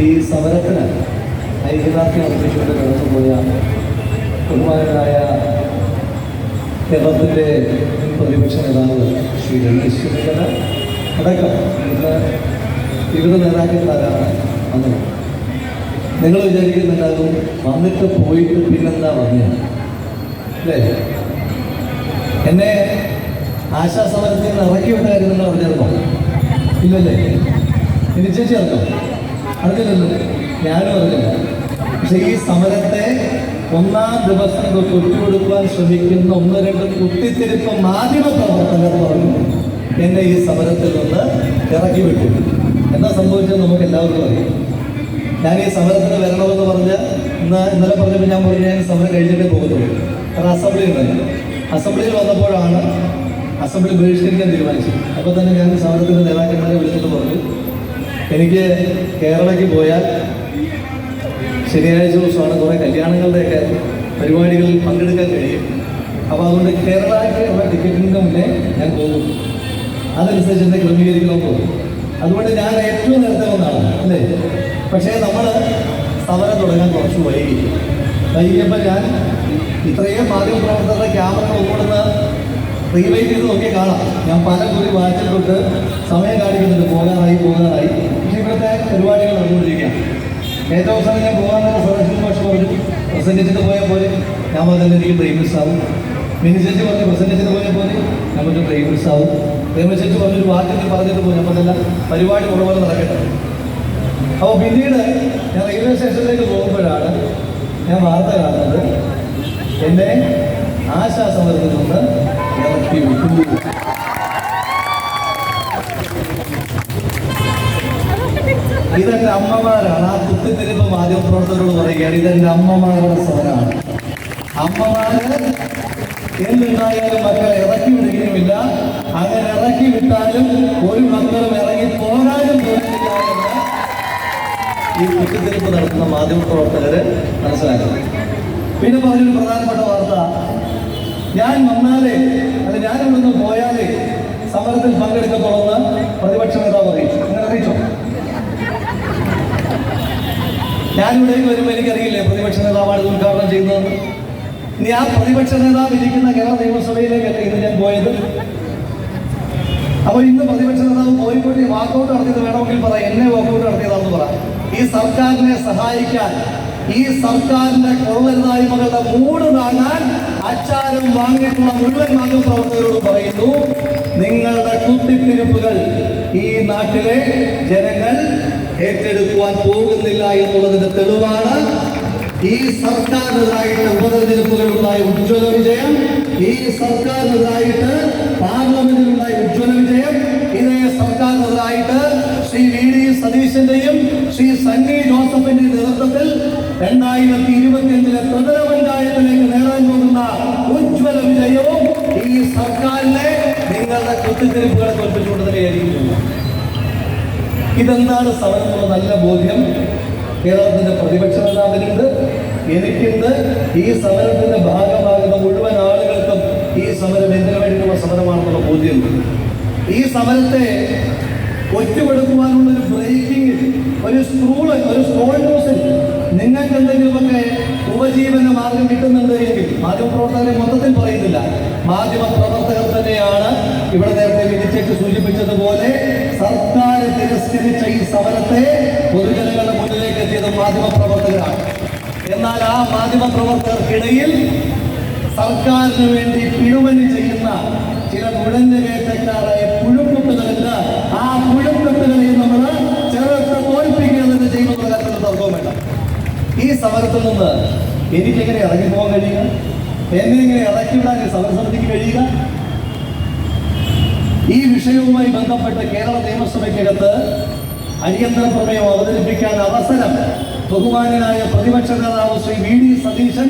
ഈ സമരത്തിന് ഐക്യദാർഢ്യം അർപ്പിച്ചുകൊണ്ട് കടന്നുപോയ ബഹുമാനായ കേരളത്തിന്റെ പ്രതിപക്ഷ നേതാവ് ശ്രീ രമേശ് ചെന്നിത്തല അടക്കം ഇന്ന് വിവിധ നേതാക്കന്മാരാണ് വന്നത്. നിങ്ങൾ വിചാരിക്കുന്നുണ്ടാകും വന്നിട്ട് പോയിട്ട് പിന്നെന്താ വന്നത് അല്ലേ? എന്നെ ആശാസമരത്തിൽ നിന്ന് ഇറക്കി വിട്ട കാര്യം നിങ്ങൾ അറിഞ്ഞിരുന്നോ ഇല്ലല്ലേ? ഇനി ചേച്ചി അറിഞ്ഞോ അറിഞ്ഞില്ലല്ലോ ഞാനും അറിഞ്ഞില്ല പക്ഷെ ഈ സമരത്തെ ഒന്നാം ദിവസം തൊട്ട് ഒറ്റുകൊടുക്കുവാൻ ശ്രമിക്കുന്ന ഒന്ന് രണ്ട് കുത്തിത്തിരിപ്പ് മാധ്യമ പ്രവർത്തകർ എന്നെ ഈ സമരത്തിൽ നിന്ന് ഇറക്കി വിട്ടു. എന്താ സംഭവിച്ചത് നമുക്ക് എല്ലാവർക്കും അറിയാം. ഞാൻ ഈ സമരത്തിന് വരണമെന്ന് പറഞ്ഞ് ഇന്ന് ഇന്നലെ പറഞ്ഞപ്പോൾ ഞാൻ പറഞ്ഞു ഞാൻ സമരം കഴിഞ്ഞിട്ടേ പോകുന്നുള്ളൂ കാരണം അസംബ്ലി തന്നെ അസംബ്ലിയിൽ വന്നപ്പോഴാണ് അസംബ്ലി ബഹിഷ്കരിക്കാൻ തീരുമാനിച്ചത്. അപ്പോൾ തന്നെ ഞാൻ സമരത്തിന്റെ നേതാക്കന്മാരെ വിളിച്ചിട്ട് പറഞ്ഞു എനിക്ക് കേരളയ്ക്ക് പോയാൽ ശനിയാഴ്ച ദിവസമാണ് കുറേ കല്യാണങ്ങളുടെയൊക്കെ പരിപാടികളിൽ പങ്കെടുക്കാൻ കഴിയും. അപ്പോൾ അതുകൊണ്ട് കേരളയ്ക്കുള്ള ടിക്കറ്റിന്റെ മുന്നേ ഞാൻ പോകും. അതനുസരിച്ച് എന്നെ ക്രമീകരിക്കാൻ പോകും. അതുകൊണ്ട് ഞാൻ ഏറ്റവും നേരത്തെ ഒന്നാണ് അല്ലേ? പക്ഷേ നമ്മൾ സമരം തുടങ്ങാൻ കുറച്ച് വൈകി. വൈകിയപ്പോൾ ഞാൻ ഇത്രയും മാധ്യമപ്രവർത്തകരുടെ ക്യാമറ ഒന്നുകൊടുന്ന് റീവൈറ്റ് ചെയ്ത് നോക്കിയാൽ കാണാം. ഞാൻ പല കുറി വാച്ചിൽ തൊട്ട് സമയം കാണിക്കുന്നുണ്ട്. പോകാനായി പോകാനായി പരിപാടികൾ നടന്നുകൊണ്ടിരിക്കുകയാണ്. ഏറ്റവും അവസാനം ഞാൻ പോകാൻ തന്നെ സദാശിവ ഭാഷ പറഞ്ഞു പ്രസംഗിച്ചിട്ട് പോയാൽ പോലെ ഞാൻ പറഞ്ഞാൽ എനിക്ക് പ്രേമിസ് ആവും. മിനി ചേച്ചി പറഞ്ഞു പ്രസംഗിച്ചിട്ട് പോയാൽ പോലെ നമുക്ക് പ്രേമിസ് ആവും. മിസ്സാവും പ്രേമ ചേച്ചി പറഞ്ഞൊരു വാക്കിൽ പറഞ്ഞിട്ട് പോയി അപ്പം തന്നെ പരിപാടി കുറവാണ് നടക്കട്ടെ. അപ്പോൾ പിന്നീട് ഞാൻ റെയിൽവേ സ്റ്റേഷനിലേക്ക് പോകുമ്പോഴാണ് ഞാൻ വാർത്ത കാണുന്നത്. എന്നെ ആശാസമരത്തിൽ നിന്ന് ഇറക്കി വിട്ടു ഇതെന്റെ അമ്മമാരാണ്. ആ കുത്തിത്തിരിപ്പ് മാധ്യമപ്രവർത്തകരോട് പറയുകയാണ് ഇതെന്റെ അമ്മമാരുടെ സ്വരാണ്. അമ്മമാര് എന്തുണ്ടായാലും മക്കളെ ഇറക്കി വിടുകയുമില്ല. അങ്ങനെ ഇറക്കി വിട്ടാലും ഒരു മക്കളും ഇറങ്ങി പോരാനും എന്ന് ഈ കുത്തിത്തിരിപ്പ് നടത്തുന്ന മാധ്യമപ്രവർത്തകര് മനസ്സിലാക്കണം പിന്നെ പറഞ്ഞൊരു പ്രധാനപ്പെട്ട വാർത്ത. ഞാൻ വന്നാലേ അല്ല ഞാൻ ഇവിടുന്ന് പോയാലേ സമരത്തിൽ പങ്കെടുക്കത്തുള്ളെന്ന് പ്രതിപക്ഷ നേതാവ് അറിയിച്ചു. അങ്ങനെ അറിയിച്ചോ? ഞാൻ ഇവിടേക്ക് വരുമ്പോൾ എനിക്കറിയില്ലേ പ്രതിപക്ഷ നേതാവാണ് ഇത് ഉദ്ഘാടനം ചെയ്യുന്നത്? ഇനി ആ പ്രതിപക്ഷ നേതാവ് ഇരിക്കുന്ന കേരള നിയമസഭയിലേക്കല്ലേ ഇന്ന് ഞാൻ പോയത്? അപ്പോൾ ഇന്ന് പ്രതിപക്ഷ നേതാവ് കോഴിക്കോട്ട് വാക്കൗട്ട് നടത്തിയത് വേണമെങ്കിൽ പറ എന്നെ വാക്കൗട്ട് നടത്തിയതാണെന്ന് പറ. ഈ സർക്കാരിനെ സഹായിക്കാൻ ഈ സർക്കാരിന്റെ കൊള്ളരുതായ്മകളുടെ മൂട് താങ്ങാൻ അച്ചാരം വാങ്ങിയിട്ടുള്ള മുഴുവൻ മാധ്യമപ്രവർത്തകരോട് പറയുന്നു നിങ്ങളുടെ കുത്തിത്തിരിപ്പുകൾ ഈ നാട്ടിലെ ജനങ്ങൾ ഏറ്റെടുക്കുവാൻ പോകുന്നില്ല എന്നുള്ളതിന്റെ തെളിവാണ്. ഈ സർക്കാരിനെതിരായിട്ട് ഉപതെരഞ്ഞെടുപ്പുകളുണ്ടായ ഉജ്ജ്വല വിജയം ഈ സർക്കാരിനെതിരായിട്ട് പാർലമെന്റിലുണ്ടായ ഉജ്ജ്വല വിജയം ഇതേ സർക്കാരിനെതിരായിട്ട് ശ്രീ വി ഡി സതീശന്റെയും ശ്രീ സണ്ണി ജോസഫിന്റെയും നേതൃത്വത്തിൽ രണ്ടായിരത്തി ഇരുപത്തിയഞ്ചിലെ ത്രിതല പഞ്ചായത്തിലേക്ക് നേടാൻ പോകുന്ന ഉജ്ജ്വല വിജയവും ഈ സർക്കാരിനെ നിങ്ങളുടെ കുത്തിത്തിരിപ്പുകളെ തോൽപ്പിച്ചുകൊണ്ട് തന്നെയായിരിക്കും. ഇതെന്താണ് സ്ഥലത്തുള്ള നല്ല ബോധ്യം. കേരളത്തിന്റെ പ്രതിപക്ഷ നേതാവിനുണ്ട് എനിക്കുണ്ട് ഈ സമരത്തിന്റെ ഭാഗമാകുന്ന മുഴുവൻ ആളുകൾക്കും ഈ സമരം എന്തിനു വേണ്ടിയുള്ള സമരമാണെന്നുള്ള ബോധ്യമുണ്ട് ഈ സമരത്തെ ഒറ്റപ്പെടുത്തുവാനുള്ള ഒരു ബ്രേക്കിംഗ് ഒരു സ്ക്രൂൾ ഒരു സ്ക്രോൾ ന്യൂസിൽ നിങ്ങൾക്ക് എന്തെങ്കിലുമൊക്കെ ഉപജീവന മാർഗം കിട്ടുന്നുണ്ട് എങ്കിൽ മാധ്യമപ്രവർത്തകരെ മൊത്തത്തിൽ പറയുന്നില്ല. മാധ്യമ പ്രവർത്തകർ തന്നെയാണ് ഇവിടെ നേരത്തെ വിധിച്ചേക്ക് സൂചിപ്പിച്ചതുപോലെ തിരസ്കരിച്ച ഈ സമരത്തെ പൊതുജനങ്ങളുടെ മുന്നിലേക്ക് എത്തിയത് മാധ്യമ പ്രവർത്തകരാണ് എന്നാൽ ആ മാധ്യമ പ്രവർത്തകർക്കിടയിൽ സർക്കാരിന് വേണ്ടി പിഴുവനി ചെയ്യുന്ന ചില നുഴഞ്ഞു വേട്ടക്കാരായ പുഴുക്കുട്ടുകളുണ്ട് ആ പുഴുക്കുട്ടുകളെ നമ്മൾ ചെറുത്ത് തോൽപ്പിക്കുക തന്നെ ചെയ്യുന്ന കാര്യത്തിൽ തർക്കവും വേണ്ട. ഈ സമരത്തിൽ നിന്ന് എനിക്കെങ്ങനെ ഇറങ്ങിപ്പോകാൻ കഴിയുക? എന്നെ ഇങ്ങനെ ഇറക്കിവിടാൻ സമരസമിതിക്ക് കഴിയുക? ഈ വിഷയവുമായി ബന്ധപ്പെട്ട് കേരള നിയമസഭയ്ക്കകത്ത് അടിയന്തര പ്രമേയം അവതരിപ്പിക്കാൻ അവസരം ബഹുമാനായ പ്രതിപക്ഷ നേതാവ് ശ്രീ വി ഡി സതീശൻ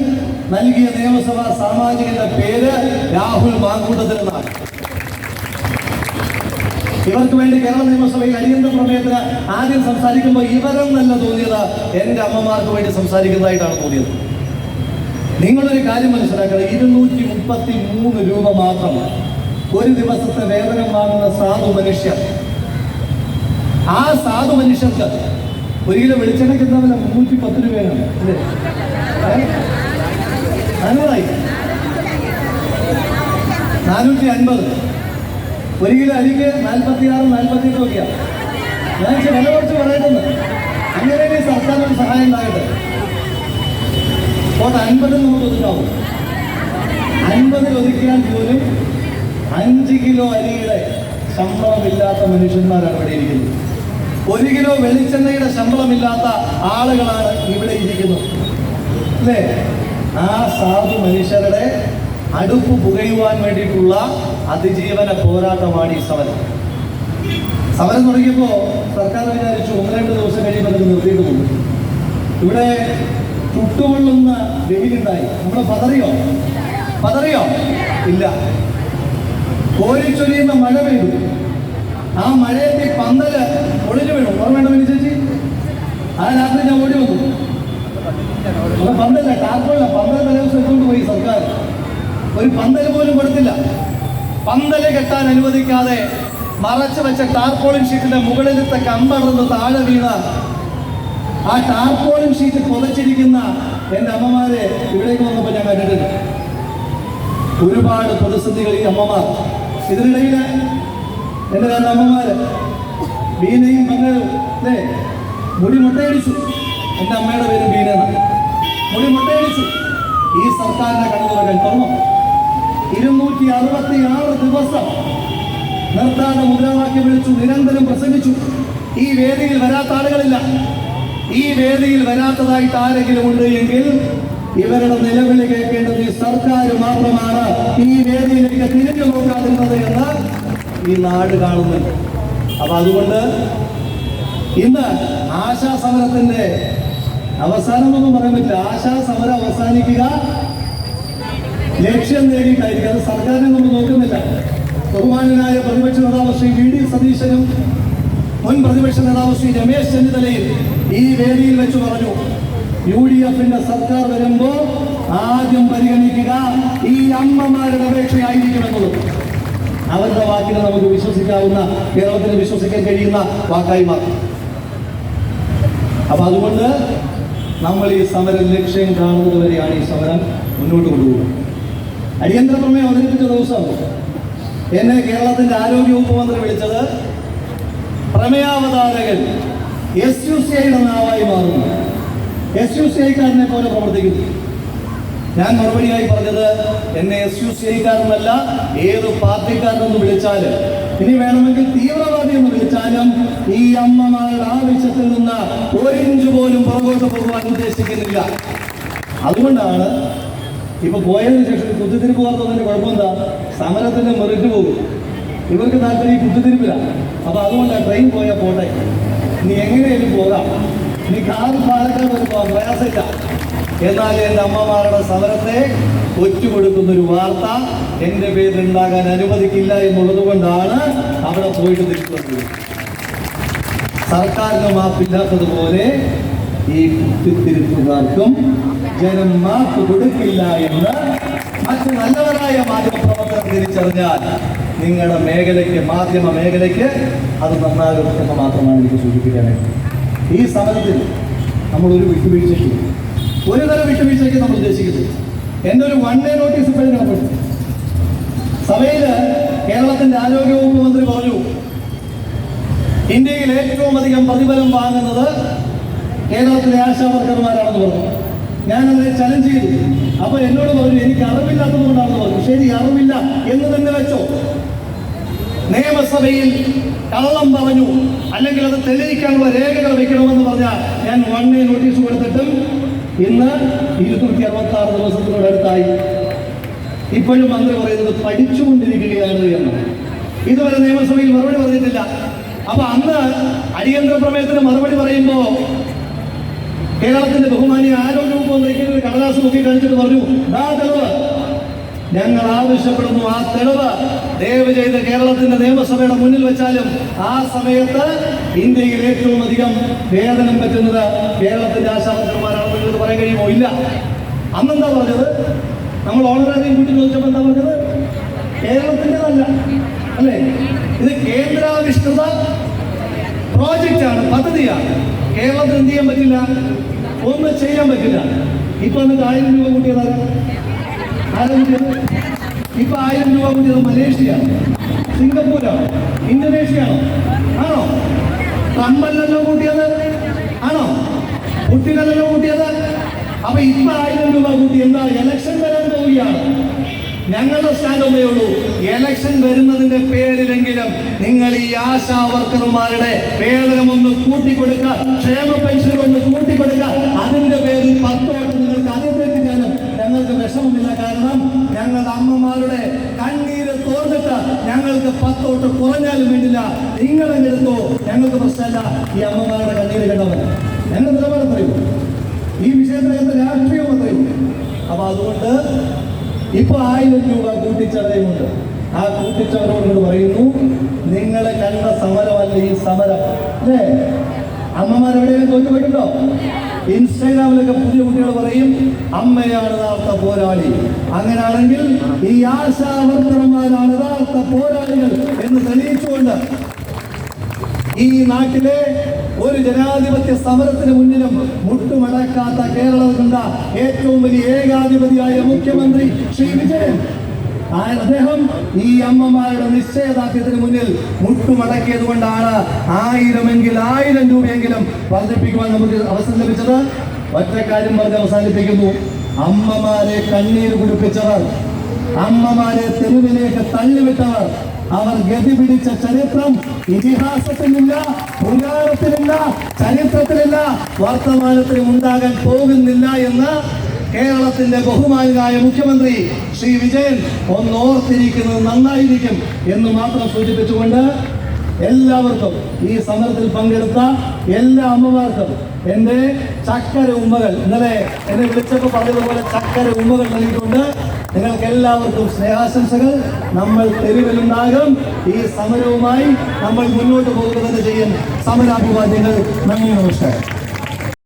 നൽകിയ നിയമസഭാ സാമാജികന്റെ പേര് രാഹുൽ മാങ്കൂട്ടത്തിൽ ഇവർക്ക് വേണ്ടി കേരള നിയമസഭയിൽ അടിയന്തര പ്രമേയത്തിന് ആദ്യം സംസാരിക്കുമ്പോൾ ഇവരെന്നല്ല തോന്നിയത് എന്റെ അമ്മമാർക്ക് വേണ്ടി സംസാരിക്കുന്നതായിട്ടാണ് തോന്നിയത്. നിങ്ങളൊരു കാര്യം മനസ്സിലാക്കണം ഇരുന്നൂറ്റി മുപ്പത്തി മൂന്ന് രൂപ മാത്രം ഒരു ദിവസത്തെ വേതനം വാങ്ങുന്ന സാധു മനുഷ്യർ ആ സാധു മനുഷ്യർക്ക് ഒരു കിലോ വെളിച്ചെണ്ണയ്ക്ക് എന്താ മുന്നൂറ്റി പത്ത് രൂപയാണ് നാനൂറ്റി അൻപത് ഒരു കിലോ അരിക്ക് നാൽപ്പത്തി ആറ് നാൽപ്പത്തി എട്ട് ഒക്കെയാണ് ഞാൻ വില കുറച്ച് പറയട്ടെന്ന്. അങ്ങനെ സർക്കാരിന് സഹായം ഉണ്ടാകട്ടെ പോട്ടെ അൻപതിൽ നമുക്ക് ഒതുക്കാവും. അൻപതിൽ ഒതുക്കിയാൽ പോലും അഞ്ച് കിലോ അരിയുടെ ശമ്പളമില്ലാത്ത മനുഷ്യന്മാരാണ് ഇവിടെ ഇരിക്കുന്നത് ഒരു കിലോ വെളിച്ചെണ്ണയുടെ ശമ്പളമില്ലാത്ത ആളുകളാണ് ഇവിടെ ഇരിക്കുന്നത്. അല്ലേ? ആ സാധു മനുഷ്യരുടെ അടുപ്പ് പുകയുവാൻ വേണ്ടിയിട്ടുള്ള അതിജീവന പോരാട്ടമാണ് ഈ സമരം. സമരം തുടങ്ങിയപ്പോൾ സർക്കാർ വിചാരിച്ചു ഒന്ന് രണ്ട് ദിവസം കഴിയുമ്പോൾ അത് നിർത്തിയിട്ട് പോകും. ഇവിടെ ചുട്ടുകൊള്ളുന്ന വെയിലുണ്ടായി. നമ്മൾ പതറിയോ? പതറിയോ? ഇല്ല. കോരിച്ചൊരിയുന്ന മഴ പെയ്തു. ആ മഴയത്തെ പന്തൽ ഒളിഞ്ഞു വീണു. ഓർമ്മയുണ്ടോ മിനി ചേച്ചി? ആ രാത്രി ഞാൻ ഓടി വന്നു. അപ്പൊ പന്തല്ല ടാർപ്പോള പന്തൽ ദിവസം എടുത്തുകൊണ്ട് പോയി സർക്കാർ. ഒരു പന്തൽ പോലും കൊടുത്തില്ല. പന്തൽ കെട്ടാൻ അനുവദിക്കാതെ മറച്ചു വെച്ച ടാർപോളിൻ ഷീറ്റിന്റെ മുകളിലത്തെ കമ്പടർന്ന് താഴെ വീണ ആ ടാർപോളിൻ ഷീറ്റ് പുതച്ചിരിക്കുന്ന എന്റെ അമ്മമാരെ ഇവിടേക്ക് വന്നപ്പോൾ ഞാൻ കണ്ടിട്ടുണ്ട്. ഒരുപാട് പ്രതിസന്ധികൾ ഈ അമ്മമാർ ഇതിനിടയിൽ എന്റെ രണ്ട് അമ്മമാര് ബീനയും അല്ലേ മുടി മുട്ടയടിച്ചു. എന്റെ അമ്മയുടെ പേര് ബീന. മുടി മുട്ടയടിച്ചു. ഈ സർക്കാരിന്റെ കണ്ണുതുറക്കാൻ തുറന്നു. ഇരുന്നൂറ്റി അറുപത്തി ആറ് ദിവസം നിർത്താതെ മുദ്രാവാക്യം വിളിച്ചു നിരന്തരം പ്രസംഗിച്ചു. ഈ വേദിയിൽ വരാത്ത ആളുകളില്ല. ഈ വേദിയിൽ വരാത്തതായിട്ട് ആരെങ്കിലും ഉണ്ട് എങ്കിൽ ഇവരുടെ നിലവിളി കേൾക്കേണ്ടത് ഈ സർക്കാർ മാത്രമാണ്. ഈ വേദിയിലേക്ക് എന്ന് ഈ നാട് കാണുന്നുണ്ട്. അപ്പൊ അതുകൊണ്ട് ഇന്ന് ആശാ സമരത്തിന്റെ അവസാനം എന്നൊന്നും പറയാൻ പറ്റില്ല. ആശാ സമരം അവസാനിക്കുക. ലക്ഷ്യം നേടിയിട്ടായിരിക്കും. അത് സർക്കാരിനെ നമ്മൾ നോക്കുന്നില്ല. ബഹുമാനനായ പ്രതിപക്ഷ നേതാവ് ശ്രീ വി ഡി സതീശനും മുൻ പ്രതിപക്ഷ നേതാവ് ശ്രീ രമേശ് ചെന്നിത്തലയും ഈ വേദിയിൽ വെച്ച് പറഞ്ഞു. യു ഡി എഫിന്റെ സർക്കാർ വരുമ്പോൾ ആദ്യം പരിഗണിക്കുക. ഈ അമ്മമാരുടെ അപേക്ഷയായിരിക്കുമെന്നത് അവരുടെ വാക്കിനെ നമുക്ക് വിശ്വസിക്കാവുന്ന കേരളത്തിന് വിശ്വസിക്കാൻ കഴിയുന്ന വാക്കായി മാറും. അപ്പൊ അതുകൊണ്ട് നമ്മൾ ഈ സമരം ലക്ഷ്യം കാണുന്നത് വരെയാണ് ഈ സമരം മുന്നോട്ട് കൊണ്ടുപോകുന്നത്. അടിയന്തര പ്രമേയം അവതരിപ്പിച്ച ദിവസം എന്നെ കേരളത്തിന്റെ ആരോഗ്യ വകുപ്പ് മന്ത്രി വിളിച്ചത് പ്രമേയാവതാരകൻ എസ് യു സി ഐയുടെ നാവായി മാറുന്നു. എസ് യു സി ഐക്കാരനെ പോലെ പ്രവർത്തിക്കുന്നു. ഞാൻ മറുപടിയായി പറഞ്ഞത് എന്നെ എസ് യു സി ഐക്കാരനല്ല ഏത് പാർട്ടിക്കാരനെന്ന് വിളിച്ചാലും. ഇനി വേണമെങ്കിൽ തീവ്രവാദി എന്ന് വിളിച്ചാലും ഈ അമ്മമാരുടെ ആവശ്യത്തിൽ നിന്ന് ഒരിഞ്ച് പോലും പുറകോട്ട് പോകുവാൻ ഉദ്ദേശിക്കുന്നില്ല. അതുകൊണ്ടാണ് ഇപ്പൊ പോയതിനു ശേഷം കുത്തിത്തിരിപ്പ് വാർത്തതിന്റെ കുഴപ്പമെന്താ? സമരത്തിന്റെ മെറിറ്റ് പോകും. ഇവർക്ക് താല്പര്യം ഈ കുത്തിരിപ്പിലാണ് അപ്പൊ അതുകൊണ്ടാണ് ട്രെയിൻ പോയാൽ പോട്ടെ. നീ എങ്ങനെയായാലും പോകാം. നീ കാർ പാലക്കാട് വരെ പോകാം പ്രയാസമില്ല. എന്നാൽ എന്റെ അമ്മമാരുടെ സമരത്തെ ഒറ്റുകൊടുക്കുന്നൊരു വാർത്ത എന്റെ പേരിലുണ്ടാകാൻ അനുവദിക്കില്ല എന്നുള്ളത് കൊണ്ടാണ് അവിടെ പോയിട്ട് നിൽക്കുന്നത്. സർക്കാരിന്റെ സർക്കാരിന് മാപ്പില്ലാത്തതുപോലെ ഈ കുത്തിത്തിരുത്തുകാർക്കും ജനം മാപ്പ് കൊടുക്കില്ല എന്ന് മറ്റു നല്ലവരായ മാധ്യമപ്രവർത്തകർ തിരിച്ചറിഞ്ഞാൽ നിങ്ങളുടെ മേഖലയ്ക്ക് മാധ്യമ മേഖലയ്ക്ക് അത് നന്നാകും എന്ന് മാത്രമാണ് എനിക്ക് സൂചിപ്പിക്കാനായിട്ട്. ഈ സമരത്തിൽ നമ്മൾ ഒരു വിട്ടുവീഴ്ചയ്ക്ക് ഒരു തരം വിട്ടുവീഴ്ചയ്ക്ക് നമ്മൾ ഉദ്ദേശിക്കുന്നത് എന്റെ ഒരു വൺ ഡേ നോട്ടീസ് ഇപ്പോഴും കിടപ്പുണ്ട്. സഭയിൽ കേരളത്തിന്റെ ആരോഗ്യ വകുപ്പ് മന്ത്രി പറഞ്ഞു ഇന്ത്യയിൽ ഏറ്റവും അധികം പ്രതിഫലം വാങ്ങുന്നത് കേരളത്തിലെ ആശാ വർക്കർമാരാണെന്ന് പറഞ്ഞു. അതിനെ ചലഞ്ച് ചെയ്തു. അപ്പൊ എന്നോട് പറഞ്ഞു എനിക്ക് അറിവില്ലാത്തത് കൊണ്ടാണെന്ന് പറഞ്ഞു. ശരി അറിവില്ല. എന്ന് തന്നെ വെച്ചോ. നിയമസഭയിൽ കള്ളം പറഞ്ഞു. അല്ലെങ്കിൽ അത് തെളിയിക്കാനുള്ള രേഖകൾ വെക്കണമെന്ന് പറഞ്ഞാൽ ഞാൻ വൺ ഡേ നോട്ടീസ് കൊടുത്തിട്ടും ഇന്ന് ഇരുന്നൂറ്റി അറുപത്തി ആറ് ദിവസത്തിനോടടുത്തായി ഇപ്പോഴും മന്ത്രി പറയുന്നത് പഠിച്ചുകൊണ്ടിരിക്കുകയാണ് എന്ന്. ഇതുവരെ നിയമസഭയിൽ മറുപടി പറഞ്ഞിട്ടില്ല. അപ്പൊ അന്ന് അടിയന്തര പ്രമേയത്തിന് മറുപടി പറയുമ്പോ കേരളത്തിന്റെ ബഹുമാനി ആരോഗ്യ വകുപ്പ് കടലാസ് നോക്കി കാണിച്ചിട്ട് പറഞ്ഞു ദാ തെളിവ്. ഞങ്ങൾ ആവശ്യപ്പെടുന്നു ആ തെളിവ്. ദയവ് ചെയ്ത് കേരളത്തിന്റെ നിയമസഭയുടെ മുന്നിൽ വെച്ചാലും ആ സമയത്ത് ഇന്ത്യയിൽ ഏറ്റവും അധികം വേതനം പറ്റുന്നത് കേരളത്തിന്റെ ആശാവർക്കർമാരാണെന്ന് നിങ്ങൾക്ക് പറയാൻ കഴിയുമോ? ഇല്ല. അന്നെന്താ പറഞ്ഞത്? നമ്മൾ ഓൺലൈനിൽ കൂട്ടി ചോദിച്ചപ്പോൾ എന്താ പറഞ്ഞത്? കേരളത്തിന്റെതല്ല. അല്ലേ? ഇത് കേന്ദ്രാവിഷ്കൃത പ്രോജക്റ്റാണ് പദ്ധതിയാണ്. കേരളത്തിന് എന്ത് ചെയ്യാൻ പറ്റില്ല? ഒന്നും ചെയ്യാൻ പറ്റില്ല. ഇപ്പൊ എന്നിട്ട് ആയിരം രൂപ കൂട്ടിയതാരാ? ആരാ കൂട്ടിയത് ഇപ്പൊ ആയിരം രൂപ കൂടിയത് മലേഷ്യ സിംഗപ്പൂരോ ഇന്തോനേഷ്യയാണോ ആണോ? ട്രംപല്ലല്ലോ കൂട്ടിയത്? ആണോ? കുട്ടികളല്ലോ കൂട്ടിയത്? അപ്പൊ ഇപ്പൊ ആയിരം രൂപ കൂട്ടി എന്താ? ഇലക്ഷൻ വരാൻ പോവുകയാണ്. ഞങ്ങളുടെ സ്റ്റാൻഡ് ഒന്നേ ഉള്ളൂ ഇലക്ഷൻ വരുന്നതിന്റെ പേരിലെങ്കിലും നിങ്ങൾ ഈ ആശാ വർക്കർമാരുടെ വേതനം ഒന്ന് കൂട്ടിക്കൊടുക്കുക ക്ഷേമ പെൻഷൻ ഒന്ന് കൂട്ടിക്കൊടുക്കുക അതിന്റെ പേരിൽ പത്തോട്ട് വിഷമമില്ല. കാരണം ഞങ്ങളുടെ അമ്മമാരുടെ കണ്ണീര് തോർന്നിട്ട് ഞങ്ങൾക്ക് പത്തോട്ട് കുറഞ്ഞാലും വേണ്ടില്ല. നിങ്ങളെടുത്തോ ഞങ്ങൾക്ക് പ്രശ്നമല്ല. ഈ അമ്മമാരുടെ കണ്ണീര് കണ്ടവർ ഞങ്ങൾ നിലപാട് പറയൂ ഈ വിഷയത്തിനകത്ത് രാഷ്ട്രീയം പറയൂ അപ്പൊ അതുകൊണ്ട് ഇപ്പൊ ആയിരം രൂപ കൂട്ടിച്ചതയുമുണ്ട് ആ കൂട്ടിച്ചവരോട് പറയുന്നു നിങ്ങളെ കണ്ട സമരമല്ല ഈ സമരം. അല്ലേ? അമ്മമാരെവിടെയെങ്കിലും തോറ്റുപോയിട്ടുണ്ടോ? ഇൻസ്റ്റാഗ്രാമിലൊക്കെ പുതിയ കുട്ടികൾ പറയും അമ്മയാണ് യഥാർത്ഥ പോരാളി. അങ്ങനെയാണെങ്കിൽ ഈ ആശാവർക്കർമാരാണ് യഥാർത്ഥ പോരാളികൾ എന്ന് തെളിയിച്ചുകൊണ്ട് ഈ നാട്ടിലെ ഒരു ജനാധിപത്യ സമരത്തിന് മുന്നിലും മുട്ടുമടക്കാത്ത കേരളം കണ്ട ഏറ്റവും വലിയ ഏകാധിപതിയായ മുഖ്യമന്ത്രി ശ്രീ വിജയൻ. അദ്ദേഹം ഈ അമ്മമാരുടെ നിശ്ചയദാർഢ്യത്തിന് മുന്നിൽ മുട്ടുമടക്കിയത് കൊണ്ടാണ് ആയിരമെങ്കിൽ ആയിരം രൂപയെങ്കിലും വർദ്ധിപ്പിക്കുവാൻ നമുക്ക് അവസരം ലഭിച്ചത്. ഒറ്റ കാര്യം പറഞ്ഞ് അവസാനിപ്പിക്കുന്നു. അമ്മമാരെ കണ്ണീർ കുടിപ്പിച്ചവർ അമ്മമാരെ തെരുവിലേക്ക് തള്ളിവിട്ടവർ അവർ ഗതി പിടിച്ച ചരിത്രം ഇതിഹാസത്തിലില്ല പുരാണത്തിലില്ല ചരിത്രത്തിലില്ല വർത്തമാനത്തിലും ഉണ്ടാകാൻ പോകുന്നില്ല എന്ന് കേരളത്തിന്റെ ബഹുമാനായ മുഖ്യമന്ത്രി ശ്രീ വിജയൻ ഒന്നോർത്തിരിക്കുന്നത് നന്നായിരിക്കും എന്ന് മാത്രം സൂചിപ്പിച്ചുകൊണ്ട് എല്ലാവർക്കും ഈ സമരത്തിൽ പങ്കെടുത്ത എല്ലാ അമ്മമാർക്കും എന്റെ ചക്കര ഉമ്മകൾ ഇന്നലെ എന്നെ വിളിച്ചപ്പോൾ പറഞ്ഞതുപോലെ ചക്കര ഉമ്മകൾ നൽകിക്കൊണ്ട് നിങ്ങൾക്ക് എല്ലാവർക്കും സ്നേഹാശംസകൾ. നമ്മൾ തെരുവിലുണ്ടാകും. ഈ സമരവുമായി നമ്മൾ മുന്നോട്ട് പോകുന്നത് ചെയ്യും. സമരാഭിവാദ്യങ്ങൾ. നന്ദി നമസ്കാരം.